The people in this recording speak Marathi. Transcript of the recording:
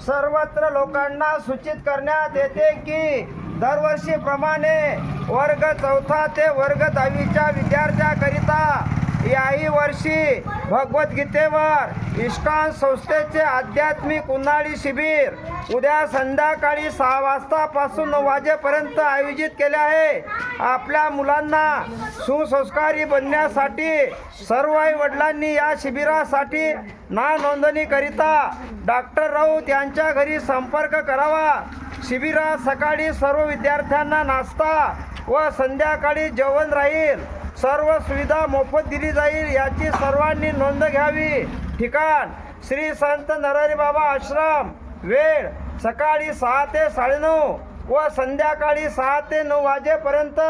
सर्वत्र लोकांना सूचित करण्यात येते की दरवर्षीप्रमाणे वर्ग चौथा ते वर्ग दहावीच्या विद्यार्थ्याकरिता याही वर्षी भगवद्गीतेवर इस्कॉन संस्थेचे आध्यात्मिक उन्हाळी शिबिर उद्या संध्याकाळी सहा वाजतापासून नऊ वाजेपर्यंत आयोजित केले आहे. आपल्या मुलांना सुसंस्कारी बनण्यासाठी सर्व आई वडिलांनी या शिबिरासाठी ना नोंदणीकरिता डॉक्टर राऊत यांच्या घरी संपर्क करावा. शिबिरात सकाळी सर्व विद्यार्थ्यांना नाश्ता व संध्याकाळी जेवण राहील. सर्व सुविधा मोफत दिली जाईल याची सर्वांनी नोंद घ्यावी. ठिकाण श्री संत नरहरी बाबा आश्रम. वेळ सकाळी सहा ते साडेनऊ व संध्याकाळी सहा ते नऊ वाजेपर्यंत.